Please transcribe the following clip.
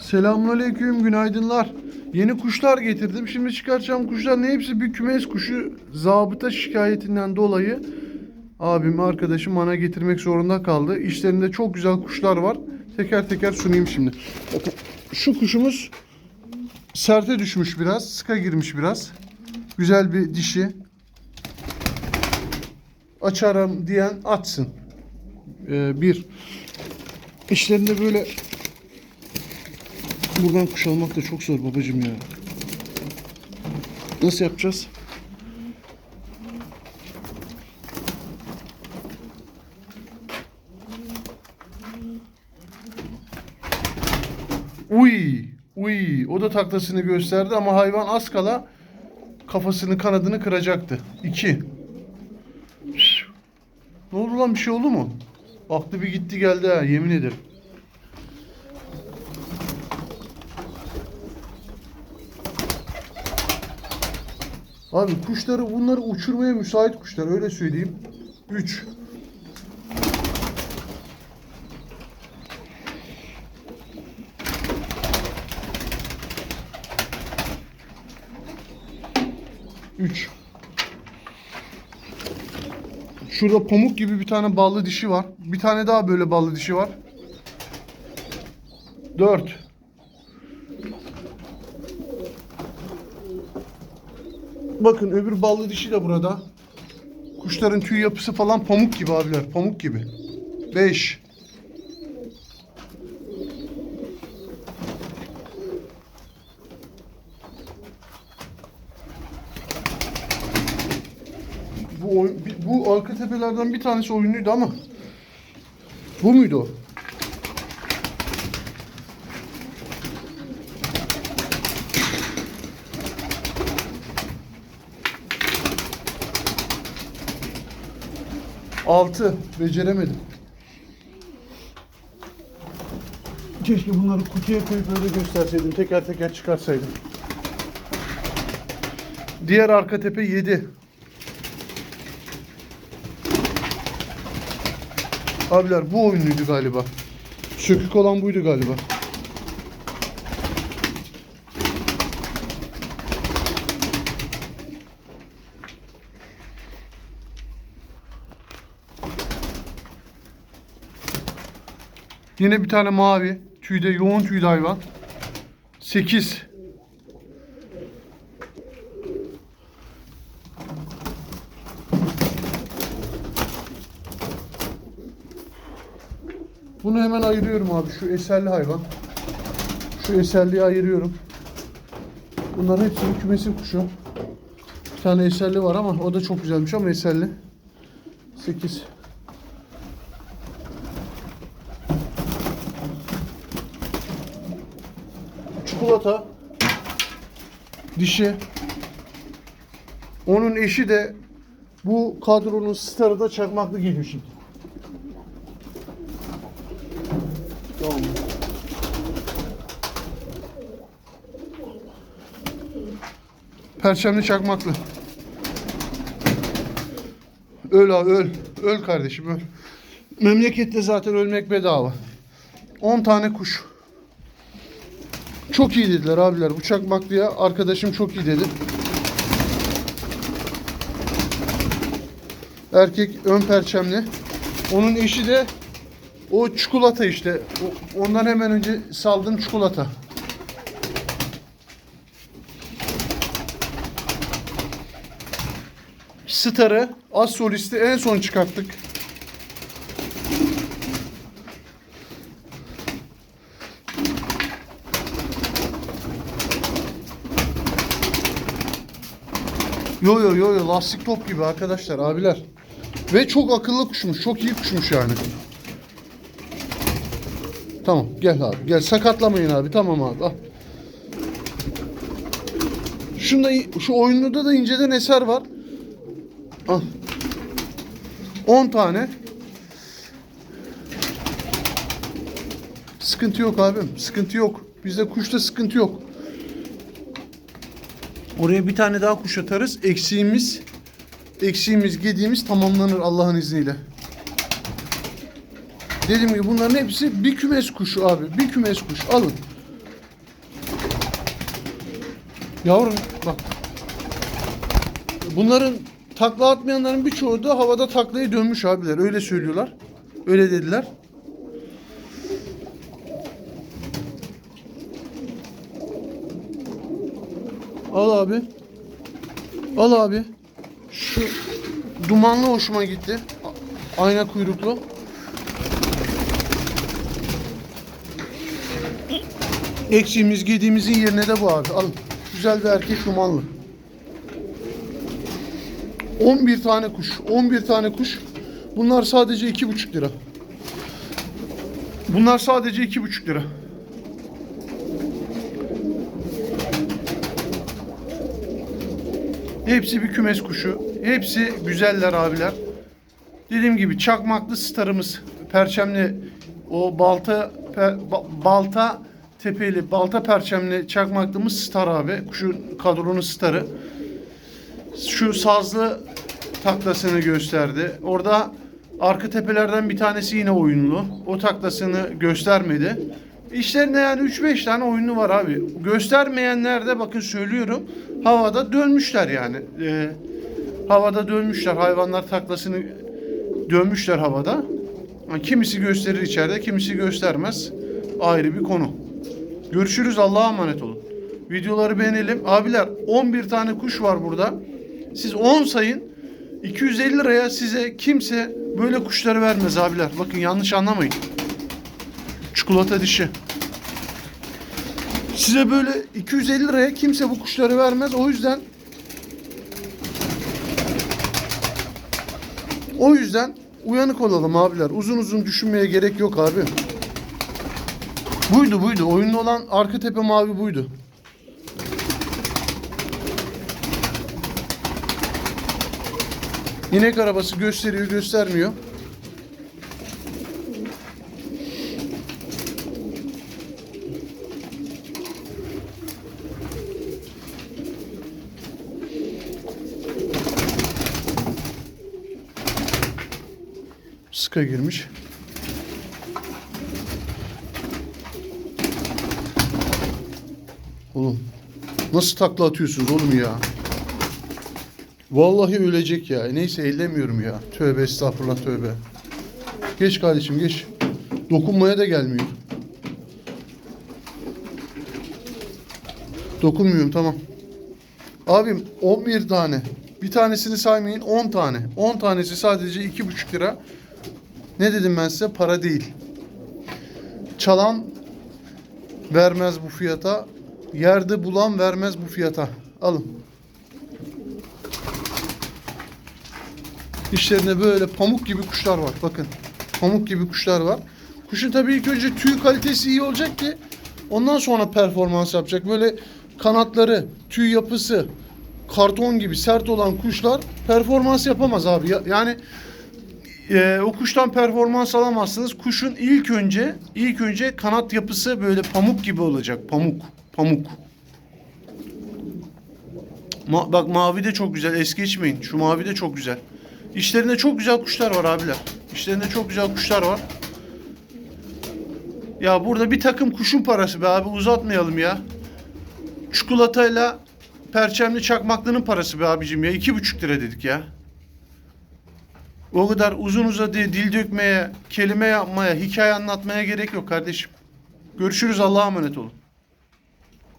Selamünaleyküm, günaydınlar. Yeni kuşlar getirdim. Şimdi çıkaracağım kuşlar ne hepsi bir kümes kuşu. Zabıta şikayetinden dolayı abim, arkadaşım bana getirmek zorunda kaldı. İşlerinde çok güzel kuşlar var. Teker teker sunayım şimdi. Şu kuşumuz serte düşmüş biraz, sıka girmiş biraz. Güzel bir dişi. Açarım diyen açsın. Ee, bir. İşlerinde böyle Buradan kuş almak da çok zor babacım ya. Nasıl yapacağız? Uy, uy. O da taklasını gösterdi ama hayvan az kala kafasını kanadını kıracaktı. İki. Ne oldu lan bir şey oldu mu? Aklı bir gitti geldi ha yemin ederim. Abi kuşları bunları uçurmaya müsait kuşlar öyle söyleyeyim. 3 3 Şurada pamuk gibi bir tane ballı dişi var. Bir tane daha böyle ballı dişi var. 4 Bakın öbür ballı dişi de burada. Kuşların tüy yapısı falan pamuk gibi abiler. Pamuk gibi. 5. Bu, bu arka tepelerden bir tanesi oyunluydu ama. Bu muydu o? Altı. Beceremedim. Keşke bunları kutuya koyup öyle gösterseydim. Teker teker çıkarsaydım. Diğer arka tepe 7. Abiler bu oyunluydu galiba. Sökük olan buydu galiba. Yine bir tane mavi. Tüyde yoğun tüylü hayvan. 8. Bunu hemen ayırıyorum abi. Şu eserli hayvan. Şu eserliyi ayırıyorum. Bunların hepsi bir kümesin kuşu. Bir tane eserli var ama o da çok güzelmiş ama eserli. 8. Çikolata. Dişi. Onun eşi de bu kadronun starı da çakmaklı geliyor şimdi. Tamam. Perçemli çakmaklı. Öl abi öl. Öl kardeşim öl. Memlekette zaten ölmek bedava. 10 tane kuş. Çok iyi dediler abiler. Bu çakmaklıya arkadaşım çok iyi dedi. Erkek ön perçemli. Onun eşi de o çikolata işte. Ondan hemen önce saldım çikolata. Star'ı, az solisti en son çıkarttık. Yo yo yo yo lastik top gibi arkadaşlar abiler. Ve çok akıllı kuşmuş. Çok iyi kuşmuş yani. Tamam gel abi. Gel sakatlamayın abi. Tamam abi. Al. Şunda şu oyunluda da inceden eser var. Al. 10 tane. Sıkıntı yok abim. Sıkıntı yok. Bizde kuşta sıkıntı yok. Oraya bir tane daha kuş atarız. Eksiğimiz, eksiğimiz, gediğimiz tamamlanır Allah'ın izniyle. Dediğim gibi bunların hepsi bir kümes kuşu abi. Bir kümes kuş. Alın. Yavrum bak. Bunların takla atmayanların birçoğu da havada taklaya dönmüş abiler. Öyle söylüyorlar. Öyle dediler. Al abi. Al abi. Şu dumanlı hoşuma gitti. Ayna kuyruklu. Eksiğimiz gediğimizin yerine de bu abi. Alın. Güzel bir erkek dumanlı. 11 tane kuş. 11 tane kuş. Bunlar sadece 2,5 lira. Bunlar sadece 2,5 lira. Hepsi bir kümes kuşu. Hepsi güzeller abiler. Dediğim gibi çakmaklı starımız, perçemli o balta per- ba- balta tepeli, balta perçemli çakmaklımız star abi. Kuşun kadronun starı. Şu sazlı taklasını gösterdi. Orada arka tepelerden bir tanesi yine oyunlu. O taklasını göstermedi. İşlerinde yani 3-5 tane oyunlu var abi. Göstermeyenler de bakın söylüyorum havada dönmüşler yani. Ee, havada dönmüşler. Hayvanlar taklasını dönmüşler havada. Kimisi gösterir içeride, kimisi göstermez. Ayrı bir konu. Görüşürüz. Allah'a emanet olun. Videoları beğenelim. Abiler 11 tane kuş var burada. Siz 10 sayın. 250 liraya size kimse böyle kuşları vermez abiler. Bakın yanlış anlamayın. Çikolata dişi. Size böyle 250 liraya kimse bu kuşları vermez. O yüzden O yüzden uyanık olalım abiler. Uzun uzun düşünmeye gerek yok abi. Buydu buydu. Oyunlu olan arka tepe mavi buydu. İnek arabası gösteriyor göstermiyor. Sıka girmiş. Oğlum nasıl takla atıyorsunuz oğlum ya? Vallahi ölecek ya. Neyse ellemiyorum ya. Tövbe estağfurullah tövbe. Geç kardeşim geç. Dokunmaya da gelmiyor. Dokunmuyorum tamam. Abim 11 tane. Bir tanesini saymayın 10 tane. 10 tanesi sadece 2,5 lira. Ne dedim ben size? Para değil. Çalan vermez bu fiyata. Yerde bulan vermez bu fiyata. Alın. İşlerinde böyle pamuk gibi kuşlar var. Bakın. Pamuk gibi kuşlar var. Kuşun tabii ilk önce tüy kalitesi iyi olacak ki ondan sonra performans yapacak. Böyle kanatları, tüy yapısı karton gibi sert olan kuşlar performans yapamaz abi. Ya- Yani e, o kuştan performans alamazsınız. Kuşun ilk önce ilk önce kanat yapısı böyle pamuk gibi olacak. Pamuk, pamuk. Ma- bak mavi de çok güzel. Es geçmeyin. Şu mavi de çok güzel. İşlerinde çok güzel kuşlar var abiler. İşlerinde çok güzel kuşlar var. Ya burada bir takım kuşun parası be abi uzatmayalım ya. Çikolatayla perçemli çakmaklının parası be abicim ya. iki buçuk lira dedik ya. O kadar uzun uzadıya dil dökmeye, kelime yapmaya, hikaye anlatmaya gerek yok kardeşim. Görüşürüz Allah'a emanet olun.